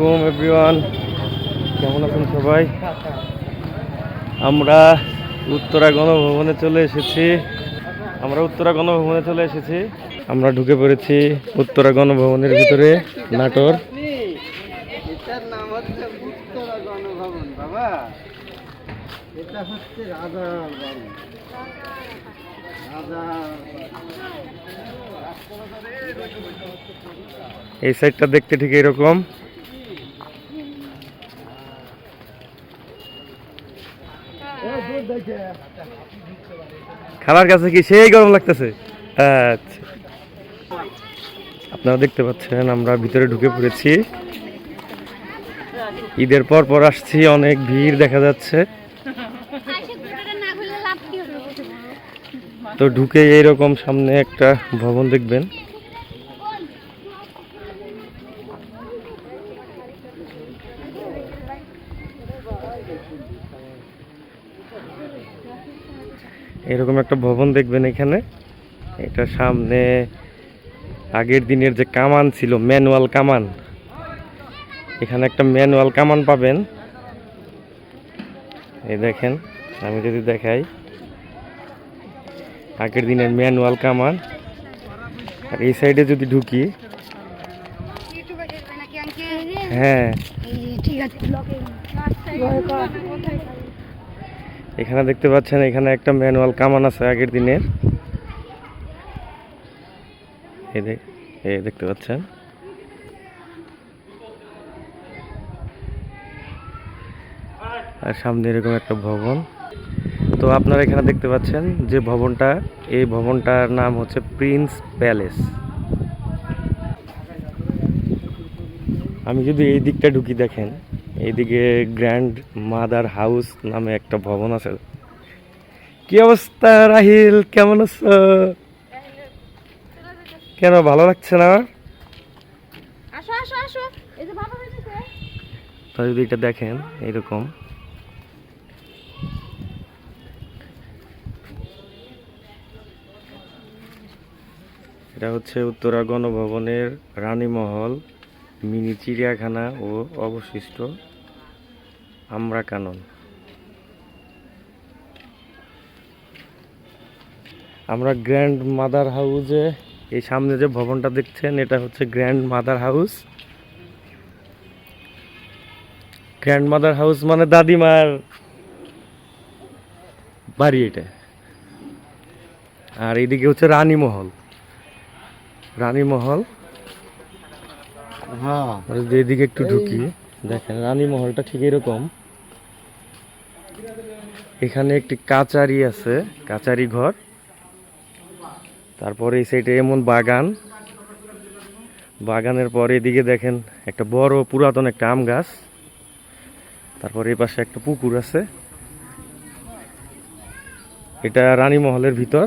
আলাইকুম এভরিওয়ান কেমন আছেন সবাই? আমরা উত্তরা গণভবনে চলে এসেছি। আমরা উত্তরা গণভবনে চলে এসেছি। আমরা ঢুকে পড়েছি উত্তরা গণভবনের ভিতরে নাটোর। এটা হচ্ছে রাজা এই সাইডটা দেখতে ঠিক এরকম। খালার কাছে কি সেই গরম লাগতেছে? আচ্ছা। আপনারা দেখতে পাচ্ছেন, আমরা ভিতরে ঢুকে পড়েছি। ঈদের পর পর আসছি, অনেক ভিড় দেখা যাচ্ছে। তো ঢুকে এইরকম সামনে একটা ভবন দেখবেন। এরকম একটা ভবন দেখবেন এখানে। এটা সামনে আগের দিনের যে কামান ছিল ম্যানুয়াল কামান। এখানে একটা ম্যানুয়াল কামান পাবেন। এই দেখেন আমি যদি দেখাই। আগের দিনের ম্যানুয়াল কামান। আর এই সাইডে যদি ঢুকি। হ্যাঁ। ঠিক আছে এখানে দেখতে পাচ্ছেন, এখানে একটা ম্যানুয়াল কামান আছে আগের দিনের দেখতে পাচ্ছেন। আর সামনে এরকম একটা ভবন। তো আপনারা এখানে দেখতে পাচ্ছেন যে ভবনটা, এই ভবনটার নাম হচ্ছে প্রিন্স প্যালেস। আমি যদি এই দিকটা ঢুকি দেখেন। এইদিকে গ্র্যান্ড মাদার হাউস নামে একটা ভবন আছে। কি অবস্থা রাহিল? কেমন আছো? কেন ভালো লাগছে না? যদি এটা দেখেন এরকম এটা হচ্ছে উত্তরা গণভবনের রানীমহল মিনি চিড়িয়াখানা ও অবশিষ্ট। আমরা কানন। আমরা গ্র্যান্ড মাদার হাউসে এই সামনে যে ভবনটা দেখছেন এটা হচ্ছে grand mother house. Grand mother house মানে দাদিমার বাড়ি এটা। আর এইদিকে হচ্ছে রানীমহল রানীমহল হ্যাঁ। এদিকে একটু ঢুকি দেখেন রানীমহলটা ঠিক এরকম। এখানে একটি কাচারি আছে, কাচারি ঘর। তারপরে এই সাইডে এমন বাগান। বাগানের পরে এদিকে দেখেন একটা বড় পুরাতন একটা আম গাছ। তারপরে এই পাশে একটা পুকুর আছে। এটা রানী মহলের ভিতর।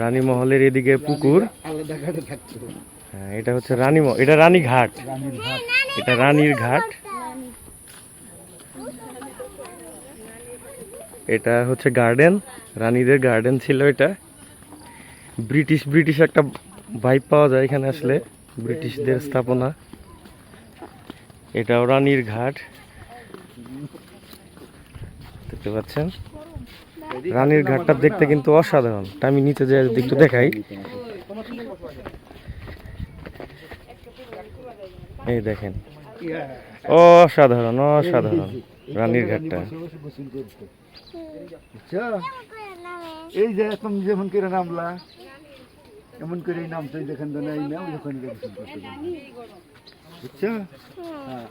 রানী মহলের এদিকে পুকুর। হ্যাঁ, এটা হচ্ছে রানী এটা রানী ঘাট। এটা রানীর ঘাট। এটা হচ্ছে গার্ডেন। রানীদের গার্ডেন ছিল এটা। ব্রিটিশ ব্রিটিশ একটা ভাইব পাওয়া যায় এখানে আসলে। ব্রিটিশদের স্থাপনা। এটাও রানীর ঘাট। দেখতে পাচ্ছেন? রানীর ঘাটটা দেখতে কিন্তু অসাধারণ। আমি নিচে যাই একটু দেখাই। এই দেখেন। অসাধারণ অসাধারণ। রানীর ঘাটটা। বুঝছ এই যে তুমি যেমন করে নামলা এমন করে নামতো যেখান থেকে এই নাম যখন গোসল করতে বুঝছ হ্যাঁ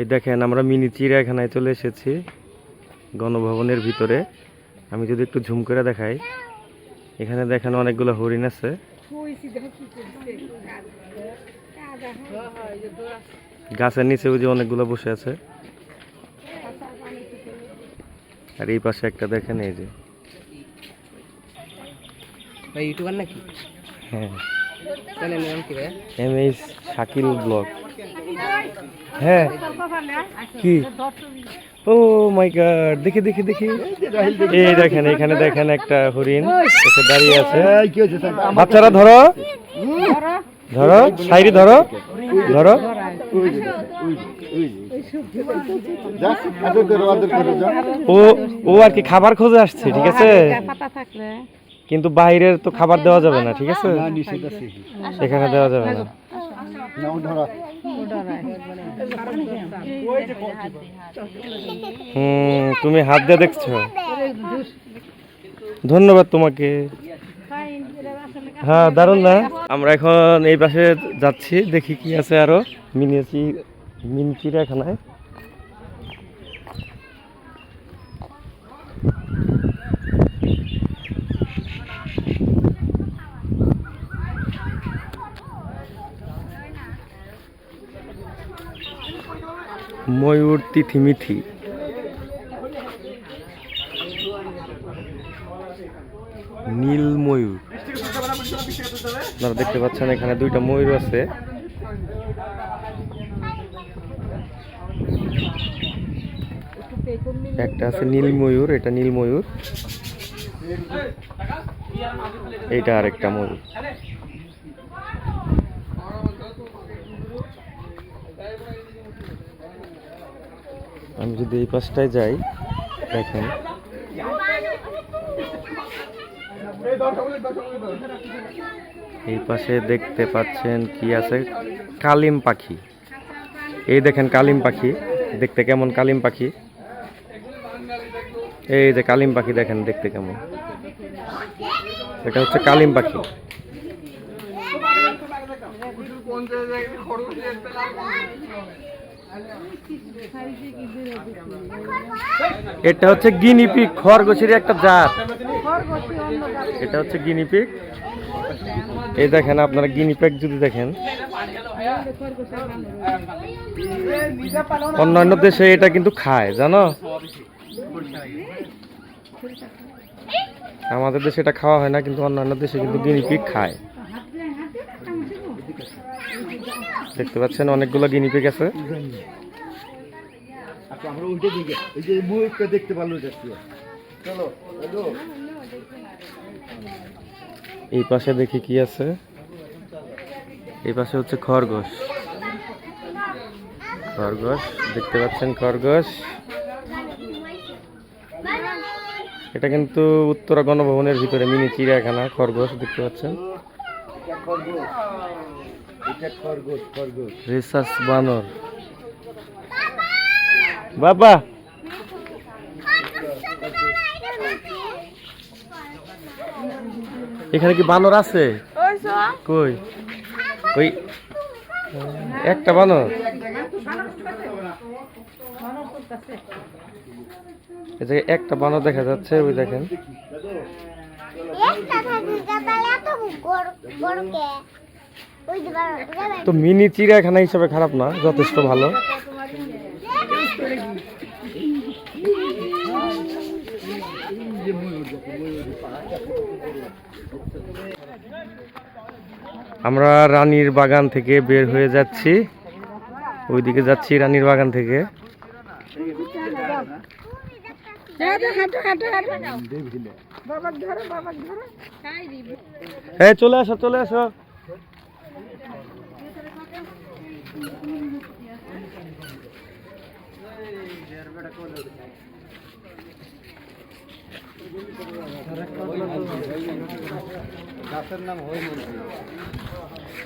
এই দেখেন আমরা মিনি চিড়িয়াখানায় চলে এসেছি গণভবনের ভিতরে। আমি যদি একটু ঝুম করে দেখাই। এখানে দেখেন অনেকগুলো হরিণ আছে। গাছের নিচে ওই যে অনেকগুলো বসে আছে। আর এই পাশে একটা দেখেন এই যে। ভাই ইউটিউবার নাকি? হ্যাঁ। M H Shakil blog. হ্যাঁ। কি? ও মাই গড দেখি দেখি দেখি। এই দেখেন এখানে দেখেন একটা হরিণ এসে দাঁড়িয়ে আছে। এই কি হয়েছে? স্যার? আমার বাচ্চারা ধরো। ধরো সাইরি ধরো ধরো। ও ও আর কি খাবার খোঁজে আসছে ঠিক আছে কিন্তু বাইরের তো খাবার দেওয়া যাবে না ঠিক আছে না, নিষেধ আছে। এখানে দেওয়া যাবে না তুমি হাত দিয়ে দেখছ ধন্যবাদ তোমাকে হ্যাঁ দারুণ না? আমরা এখন এই পাশে যাচ্ছি দেখি কি আছে আরও। মিনিয়েছি মিনি চিড়িয়াখানায়। ময়ূর তিথিমিথি নীল ময়ূর আপনারা দেখতে পাচ্ছেন এখানে দুইটা ময়ূর আছে। একটা আছে নীল ময়ূর, এটা নীল ময়ূর। এইটা আরেকটা ময়ূর। আমি যদি এই পাশটায় যাই, দেখেন। পাশে দেখতে পাচ্ছেন কি আছে? কালিম পাখি। এই দেখেন কালিম পাখি। দেখতে কেমন কালিম পাখি? এই যে কালিম পাখি দেখেন দেখতে কেমন। এটা হচ্ছে কালিম পাখি। এটা হচ্ছে গিনিপিক খরগোশের একটা জাত। এটা হচ্ছে গিনিপিক এই দেখেন আপনারা গিনি প্যাক যদি দেখেন। অন্যান্য দেশে এটা কিন্তু খায় জানো? আমাদের দেশে এটা খাওয়া হয় না কিন্তু অন্যান্য দেশে কিন্তু গিনি গিনিপিক খায়। দেখতে পাচ্ছেন অনেকগুলো গিনি গিনিপিক আছে। আচ্ছা, আমরা যে দেখতে পারল চলো এই পাশে দেখি কি আছে? এই পাশে হচ্ছে খরগোশ। খরগোশ দেখতে পাচ্ছেন খরগোশ। এটা কিন্তু উত্তরা গণভবনের ভিতরে মিনি চিড়িয়াখানা খরগোশ দেখতে পাচ্ছেন। এটা খরগোশ। খরগোশ খরগোশ। রেসাস বানর। বাবা! এখানে কি বানর আছে? কই? ওই একটা বানর? একটা বানর দেখা যাচ্ছে ওই দেখেন। তো মিনি চিড়িয়াখানা হিসাবে খারাপ না যথেষ্ট ভালো। আমরা রানীর বাগান থেকে বের হয়ে যাচ্ছি। ওইদিকে যাচ্ছি রানীর বাগান থেকে। চলে আসো চলে আসো।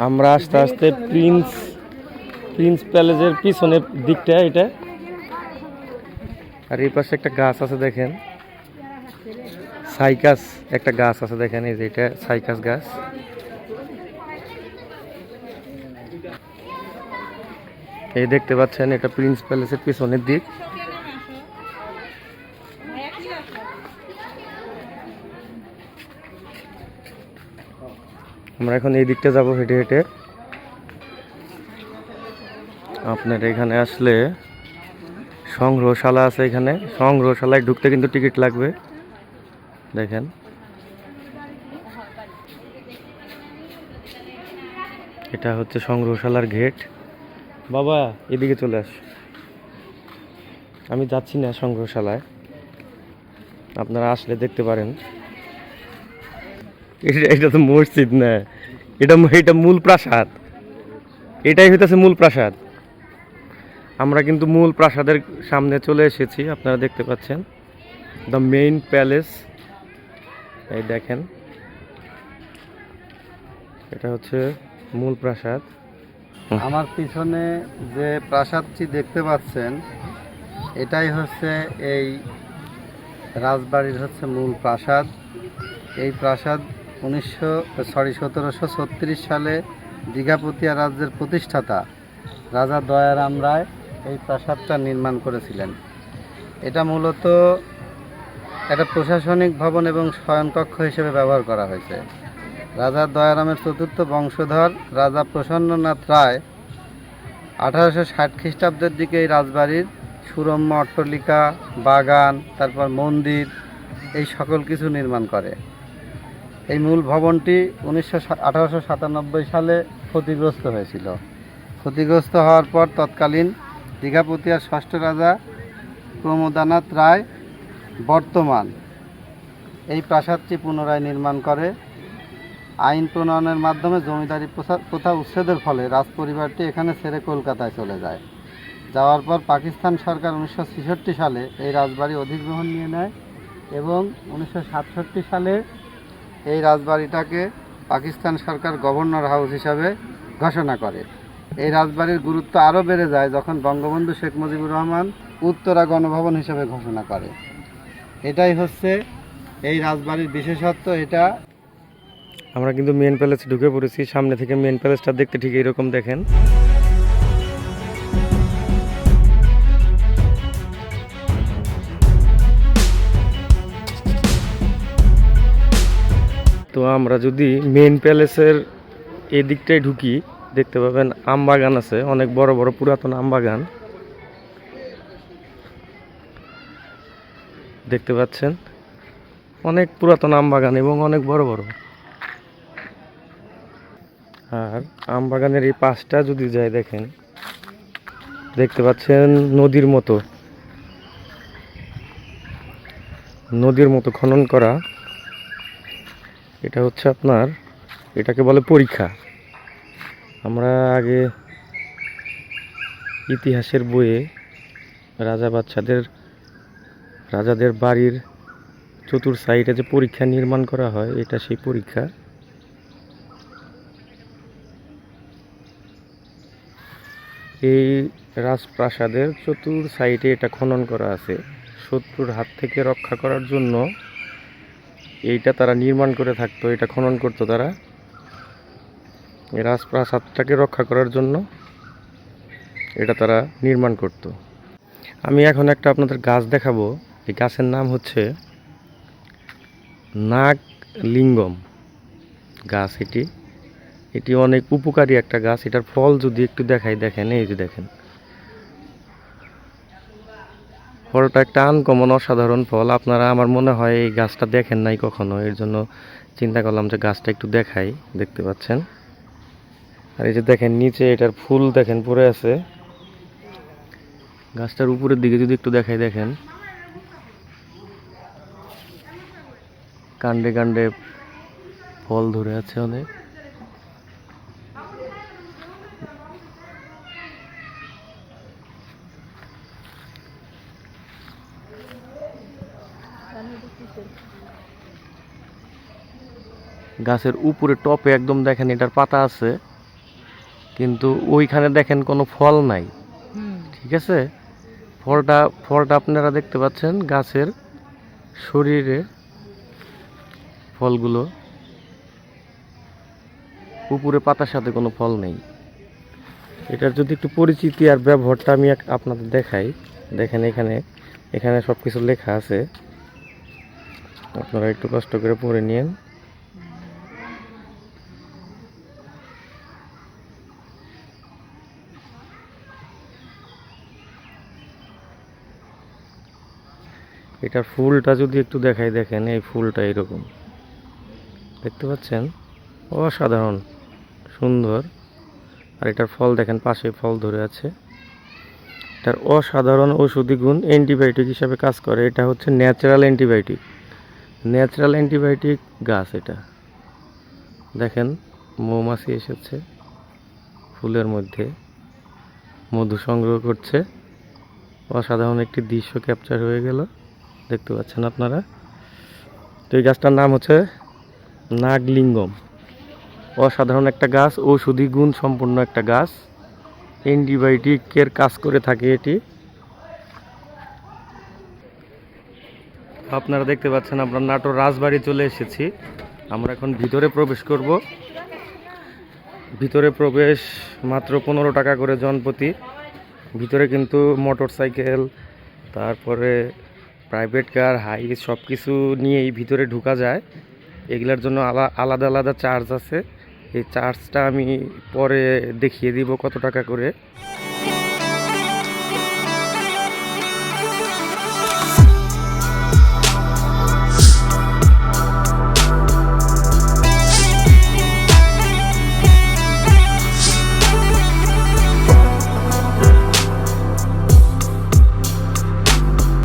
আমরা আস্তে আস্তে প্রিন্স প্রিন্স প্যালেসের পিছনের দিকটা, এটা। আর এই পাশে একটা গাছ আছে দেখেন। সাইকাস, একটা গাছ আছে দেখেন, এই যে এটা সাইকাস গাছ। এই দেখতে পাচ্ছেন, এটা প্রিন্স প্যালেসের পিছনের দিক। আমরা এখন এই দিকটা যাব হেঁটে হেঁটে। আপনার এখানে আসলে সংগ্রহশালা আছে এখানে। সংগ্রহশালায় ঢুকতে কিন্তু টিকিট লাগবে। দেখেন। এটা হচ্ছে সংগ্রহশালার গেট। বাবা, এদিকে চলে আস। আমি যাচ্ছি না সংগ্রহশালায়। আপনারা আসলে দেখতে পারেন। এটা- তো মসজিদ না। এটা এটা মূল প্রাসাদ। এটাই হইতেছে মূল প্রাসাদ। আমরা কিন্তু মূল প্রাসাদের সামনে চলে এসেছি, আপনারা দেখতে পাচ্ছেন। দ্য মেইন প্যালেস এই দেখেন। এটা হচ্ছে মূল প্রাসাদ। আমার পিছনে যে প্রাসাদটি দেখতে পাচ্ছেন, এটাই হচ্ছে এই রাজবাড়ির হচ্ছে মূল প্রাসাদ। এই প্রাসাদ উনিশশো সরি সতেরোশো ছত্রিশ সালে দীঘাপতিয়া রাজ্যের প্রতিষ্ঠাতা রাজা দয়ারাম রায় এই প্রাসাদটা নির্মাণ করেছিলেন। এটা মূলত একটা প্রশাসনিক ভবন এবং শয়নকক্ষ হিসেবে ব্যবহার করা হয়েছে। রাজা দয়ারামের চতুর্থ বংশধর রাজা প্রসন্ননাথ রায় আঠারোশো ষাট খ্রিস্টাব্দের দিকে এই রাজবাড়ির সুরম্য অট্টলিকা, বাগান, তারপর মন্দির, এই সকল কিছু নির্মাণ করে। এই মূল ভবনটি উনিশশো সালে ক্ষতিগ্রস্ত হয়েছিল। ক্ষতিগ্রস্ত হওয়ার পর তৎকালীন দীঘাপতিয়ার ষষ্ঠ রাজা প্রমোদানাথ রায় বর্তমান এই প্রাসাদটি পুনরায় নির্মাণ করে। আইন প্রণয়নের মাধ্যমে জমিদারি প্রথা- উচ্ছেদের ফলে রাজ পরিবারটি এখানে ছেড়ে কলকাতায় চলে যায়। যাওয়ার পর পাকিস্তান সরকার উনিশশো ছেষট্টি সালে এই রাজবাড়ি অধিগ্রহণ নিয়ে নেয় এবং উনিশশো সাতষট্টি সালে এই রাজবাড়িটাকে পাকিস্তান সরকার গভর্নর হাউস হিসাবে ঘোষণা করে। এই রাজবাড়ির গুরুত্ব আরও বেড়ে যায় যখন বঙ্গবন্ধু শেখ মুজিবুর রহমান উত্তরা গণভবন হিসেবে ঘোষণা করে। এটাই হচ্ছে এই রাজবাড়ির বিশেষত্ব, এটা আমরা কিন্তু মেন প্যালেসে ঢুকে পড়েছি, সামনে থেকে মেন প্যালেসটা দেখতে ঠিক এরকম দেখেন। তো আমরা যদি মেন প্যালেসের এই দিকটায় ঢুকি, দেখতে পাবেন আম বাগান আছে, অনেক বড় বড় পুরাতন আম বাগান। দেখতে পাচ্ছেন? অনেক পুরাতন আম বাগান এবং অনেক বড় বড়। আর আম বাগানের এই পাশটা যদি যায় দেখেন, দেখতে পাচ্ছেন নদীর মতো। নদীর মতো খনন করা। এটা হচ্ছে আপনার, এটাকে বলে পরীক্ষা। আমরা আগে ইতিহাসের বইয়ে রাজা বাচ্চাদের, রাজাদের বাড়ির চতুর সাইডে যে পরীক্ষা নির্মাণ করা হয়, এটা সেই পরীক্ষা। এই রাজপ্রাসাদের চতুর সাইডে এটা খনন করা আছে। শত্রুর হাত থেকে রক্ষা করার জন্য এইটা তারা নির্মাণ করে থাকতো, এটা খনন করতো তারা। এই রাজপ্রাসাদটাকে রক্ষা করার জন্য এটা তারা নির্মাণ করত। আমি এখন একটা আপনাদের গাছ দেখাবো। এই গাছের নাম হচ্ছে নাগ লিঙ্গম গাছ এটি। এটি অনেক উপকারী একটা গাছ। এটার ফল যদি একটু দেখাই, দেখেন, এই যে দেখেন। ফলটা একটা আনকমন অসাধারণ ফল। আপনারা আমার মনে হয় এই গাছটা দেখেন নাই কখনো, এর জন্য চিন্তা করলাম যে গাছটা একটু দেখাই, দেখতে পাচ্ছেন? আর এই যে দেখেন নিচে এটার ফুল দেখেন পড়ে আছে। গাছটার উপরের দিকে যদি একটু দেখাই দেখেন। কাণ্ডে কাণ্ডে ফল ধরে আছে অনেক। গাছের উপরে টপে একদম দেখেন এটার পাতা আছে কিন্তু ওইখানে দেখেন কোনো ফল নাই। ঠিক আছে? ফলটা ফলটা আপনারা দেখতে পাচ্ছেন গাছের শরীরে ফলগুলো। উপরে পাতার সাথে কোনো ফল নেই। এটার যদি একটু পরিচিতি আর ব্যবহারটা আমি আপনাদের দেখাই। দেখেন এখানে এখানে সব কিছু লেখা আছে। আপনারা একটু কষ্ট করে পড়ে নিন এটার ফুলটা যদি একটু দেখাই, দেখেন এই ফুলটা এরকম। দেখতে পাচ্ছেন? অসাধারণ, সুন্দর। আর এটার ফল দেখেন, পাশে ফল ধরে আছে। এটার অসাধারণ ঔষধি গুণ অ্যান্টিবায়োটিক হিসাবে কাজ করে। এটা হচ্ছে ন্যাচারাল অ্যান্টিবায়োটিক। ন্যাচারাল অ্যান্টিবায়োটিক গাছ এটা। দেখেন, মৌমাছি এসেছে ফুলের মধ্যে। মধু সংগ্রহ করছে। অসাধারণ একটি দৃশ্য ক্যাপচার হয়ে গেল। দেখতে পাচ্ছেন আপনারা। তো এই গাছটার নাম হচ্ছে নাগলিঙ্গম। অসাধারণ একটা গাছ, ঔষধি গুণ সম্পন্ন একটা গাছ। অ্যান্টিবায়োটিকের কাজ করে থাকে এটি। আপনারা দেখতে পাচ্ছেন আমরা নাটোর রাজবাড়ি চলে এসেছি। আমরা এখন ভিতরে প্রবেশ করব। ভিতরে প্রবেশ মাত্র পনেরো টাকা করে জনপ্রতি। ভিতরে কিন্তু মোটর সাইকেল তারপরে প্রাইভেট কার হাই সব কিছু নিয়েই ভিতরে ঢুকা যায়। এগুলার জন্য আলা- আলাদা আলাদা চার্জ আছে। এই চার্জটা আমি পরে দেখিয়ে দিব কত টাকা করে।